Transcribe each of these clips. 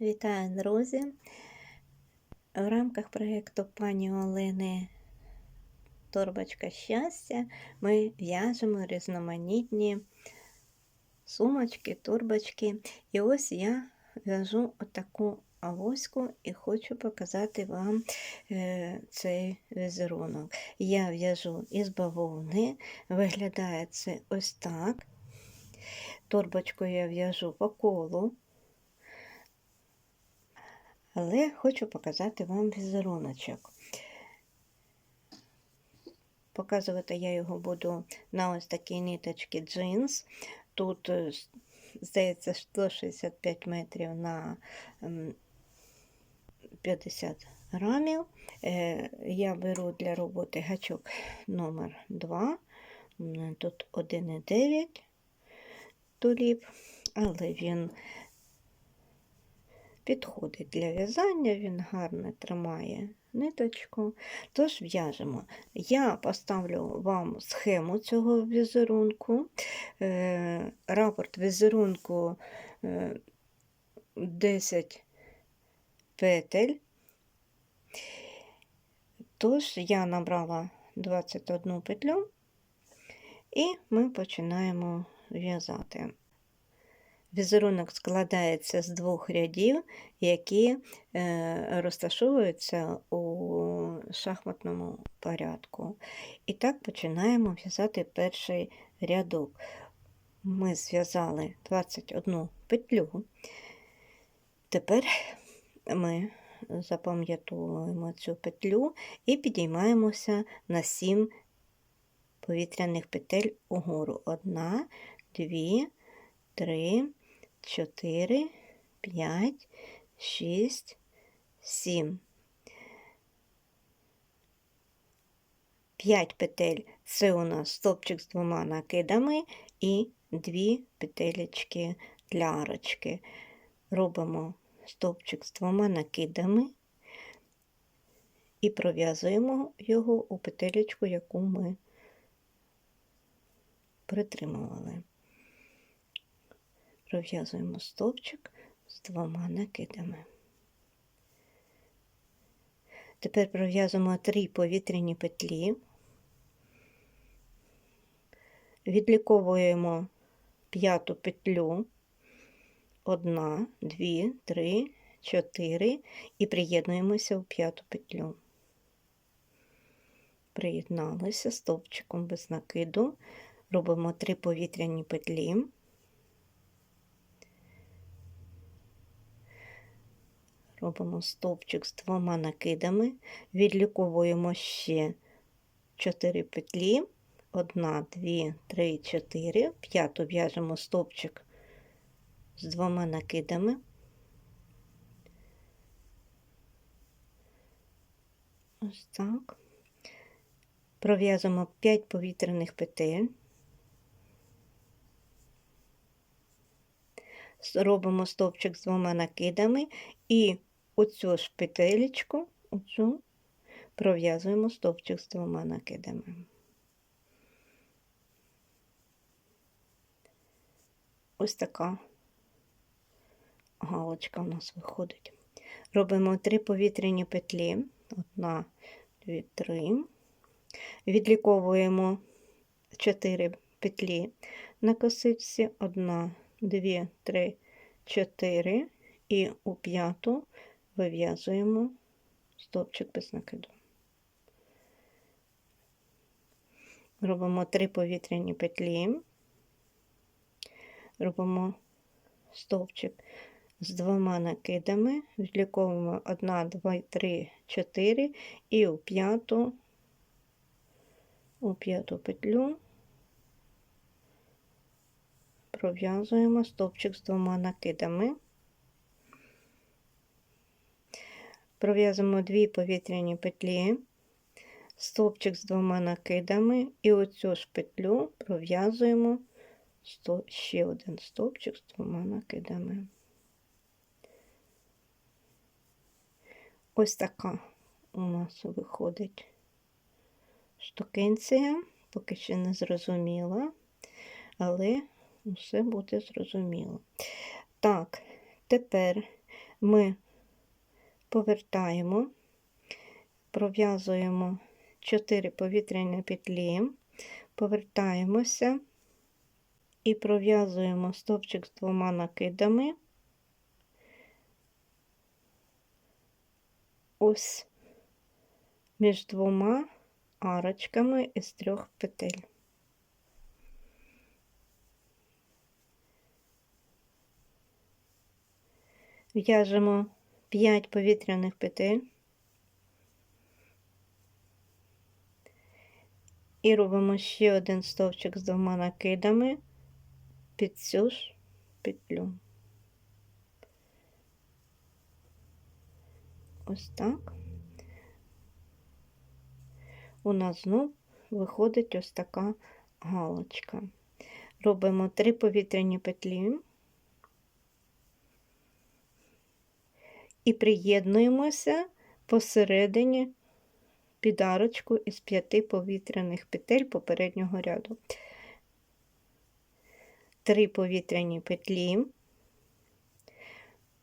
Вітаю, друзі! В рамках проєкту пані Олени Торбочка щастя ми в'яжемо різноманітні сумочки, турбочки. І ось я в'яжу отаку авоську і хочу показати вам е, цей візерунок. Я в'яжу із бавовни, виглядає це ось так. Торбочку я в'яжу по колу. Але хочу показати вам візеруночок. Показувати я його буду на ось такій ниточці джинс. Тут, е, здається, 165 метрів на 50 грамів. Е, Я беру для роботи гачок номер 2 Тут 1,9 туліп, але він підходить для в'язання, він гарно тримає ниточку. Тож в'яжемо. Я поставлю вам схему цього візерунку. Е, рапорт візерунку е, 10 петель. Тож я набрала 21 петлю, і ми починаємо в'язати. Візерунок складається з двох рядів, які е, розташовуються у шахматному порядку. І так починаємо в'язати перший рядок. Ми зв'язали 21 петлю. Тепер ми запам'ятовуємо цю петлю і підіймаємося на 7 повітряних петель угору. Одна, дві, три. 4, 5, 6, 7. 5 петель це у нас стопчик з двома накидами і дві петелечки для арочки. Робимо стопчик з двома накидами і пров'язуємо його у петелечку, яку ми притримували пров'язуємо стовпчик з двома накидами. Тепер пров'язуємо три повітряні петлі, відліковуємо п'яту петлю, одна, дві, три, чотири і приєднуємося у п'яту петлю. Приєдналися стовпчиком без накиду, робимо три повітряні петлі. Робимо стовпчик з двома накидами, відліковуємо ще 4 петлі, 1, 2, 3, 4, п'яту в'яжемо стовпчик з двома накидами. Ось так. Пров'язуємо 5 повітряних петель. Робимо стовпчик з двома накидами і оцю ж петелечку, оцю пров'язуємо стовпчик з двома накидами. Ось така галочка у нас виходить. Робимо три повітряні петлі, одна, дві, три. Відліковуємо 4 петлі на косичці, одна, дві, три, чотири, і у п'яту вив'язуємо стовпчик без накиду. Робимо три повітряні петлі, робимо стовпчик з двома накидами, відліковуємо 1, 2, 3, 4 і у п'яту, у п'яту петлю пров'язуємо стовпчик з двома накидами. Пров'язуємо дві повітряні петлі, стовпчик з двома накидами, і оцю ж петлю пров'язуємо ще один стовпчик з двома накидами. Ось така у нас виходить штукенція, поки ще не зрозуміла, але все буде зрозуміло. Так, тепер ми повертаємо, пров'язуємо 4 повітряні петлі, повертаємося і пров'язуємо стовпчик з двома накидами. Ось між двома арочками із трьох петель. В'яжемо 5 повітряних петель і робимо ще один стовпчик з двома накидами під цю ж петлю. Ось так. У нас знов виходить ось така галочка. Робимо три повітряні петлі і приєднуємося посередині під арочку із п'яти повітряних петель попереднього ряду. Три повітряні петлі,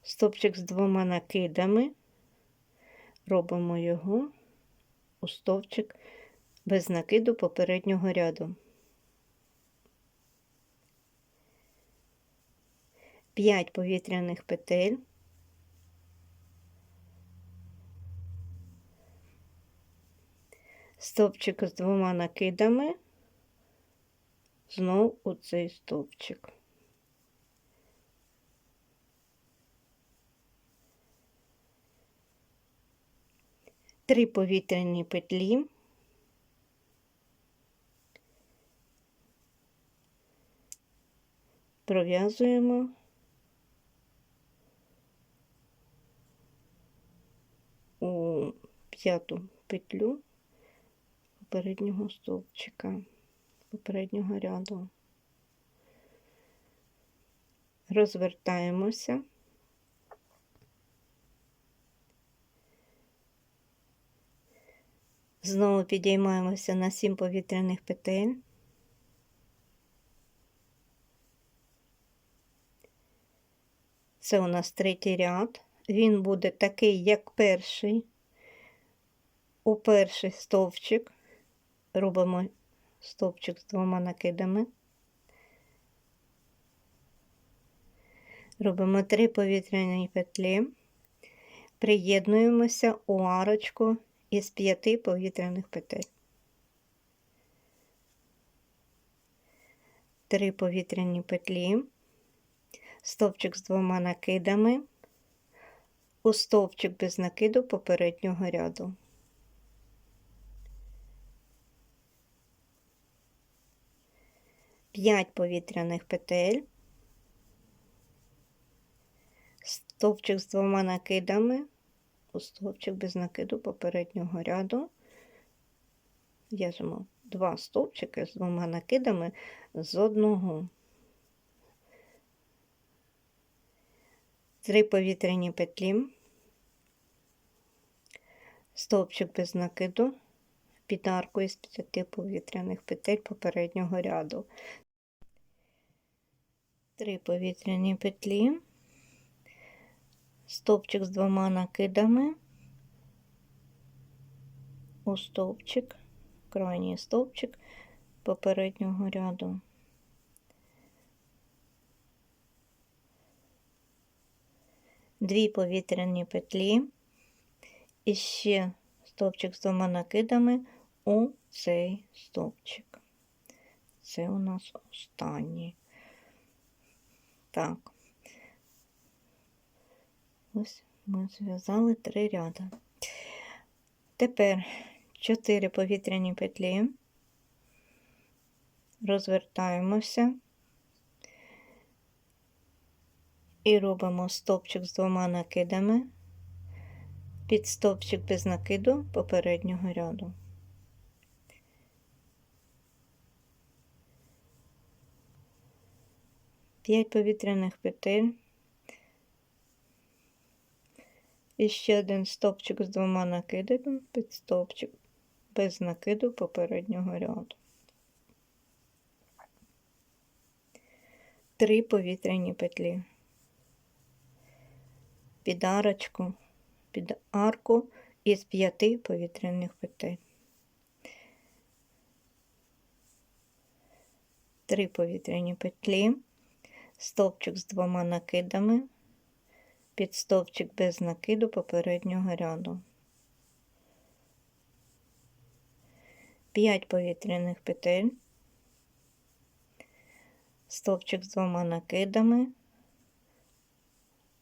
стовпчик з двома накидами, робимо його у стовпчик без накиду попереднього ряду. 5 повітряних петель. Стовпчик з двома накидами, знов у цей стовпчик. Три повітряні петлі. Пров'язуємо у п'яту петлю попереднього стовпчика, попереднього ряду. Розвертаємося. Знову підіймаємося на 7 повітряних петель. Це у нас третій ряд. Він буде такий, як перший. У перший стовпчик робимо стовпчик з двома накидами. Робимо три повітряні петлі, приєднуємося у арочку із п'яти повітряних петель. Три повітряні петлі, стовпчик з двома накидами, у стовпчик без накиду попереднього ряду. П'ять повітряних петель, стовпчик з двома накидами, у стовпчик без накиду попереднього ряду. В'яжемо два стовпчики з двома накидами з одного. Три повітряні петлі, стовпчик без накиду, під аркою з п'яти повітряних петель попереднього ряду. Три повітряні петлі стовпчик з двома накидами, у стовпчик, крайній стовпчик попереднього ряду. Дві повітряні петлі і ще стовпчик з двома накидами у цей стовпчик. Це у нас останній. Так. Ось ми зв'язали три ряда. Тепер чотири повітряні петлі, розвертаємося і робимо стовпчик з двома накидами під стовпчик без накиду попереднього ряду. П'ять повітряних петель. І ще один стовпчик з двома накидами під стовпчик без накиду попереднього ряду. Три повітряні петлі. під арочку, під арку із п'яти повітряних петель. Три повітряні петлі, стовпчик з двома накидами, під стовпчик без накиду попереднього ряду. 5 повітряних петель, стовпчик з двома накидами,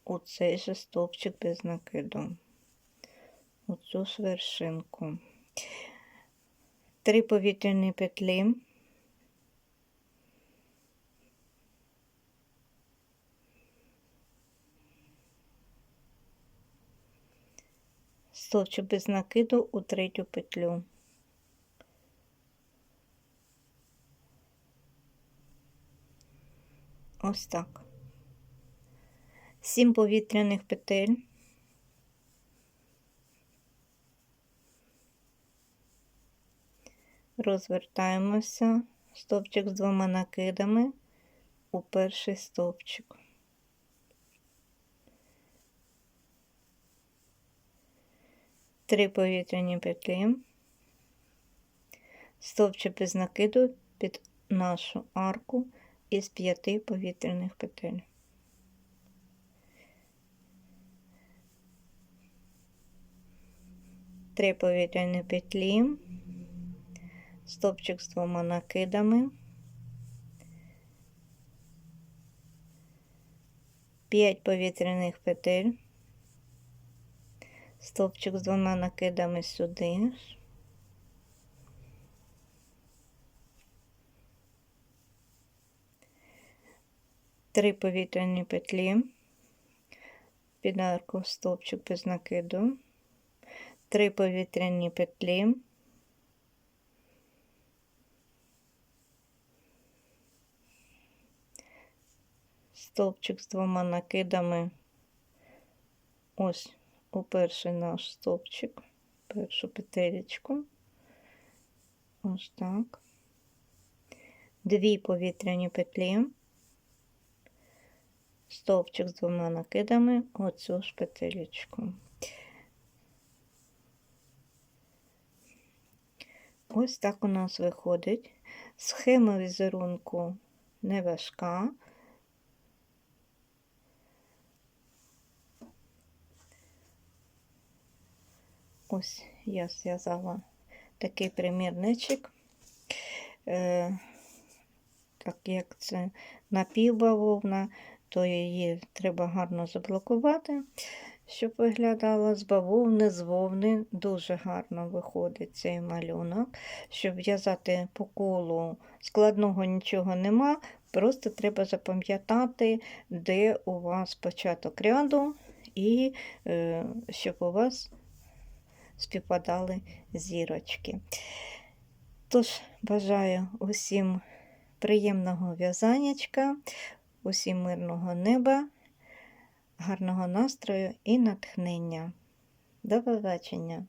у цей же стовпчик без накиду, у цю ж вершинку. Три повітряні петлі, стовпчик без накиду у третю петлю. Ось так. Сім повітряних петель. Розвертаємося, стовпчик з двома накидами у перший стовпчик. Три повітряні петлі, стовпчик без накиду під нашу арку із п'яти повітряних петель. Три повітряні петлі, стовпчик з двома накидами, п'ять повітряних петель, стовпчик з двома накидами сюди. Три повітряні петлі, під арку стовпчик без накиду, три повітряні петлі, стовпчик з двома накидами, ось у перший наш стовпчик, першу петелечку, ось так, дві повітряні петлі стовпчик з двома накидами оцю ж петелечку. Ось так у нас виходить. Схема візерунку не важка. Ось я зв'язала такий примірничок. Е, так як це напівбавовна, то її треба гарно заблокувати, щоб виглядала з бавовни, з вовни. Дуже гарно виходить цей малюнок. Щоб в'язати по колу складного нічого нема, просто треба запам'ятати, де у вас початок ряду, і е, щоб у вас співпадали зірочки. Тож, бажаю усім приємного в'язаннячка. Усім мирного неба, гарного настрою і натхнення. До побачення!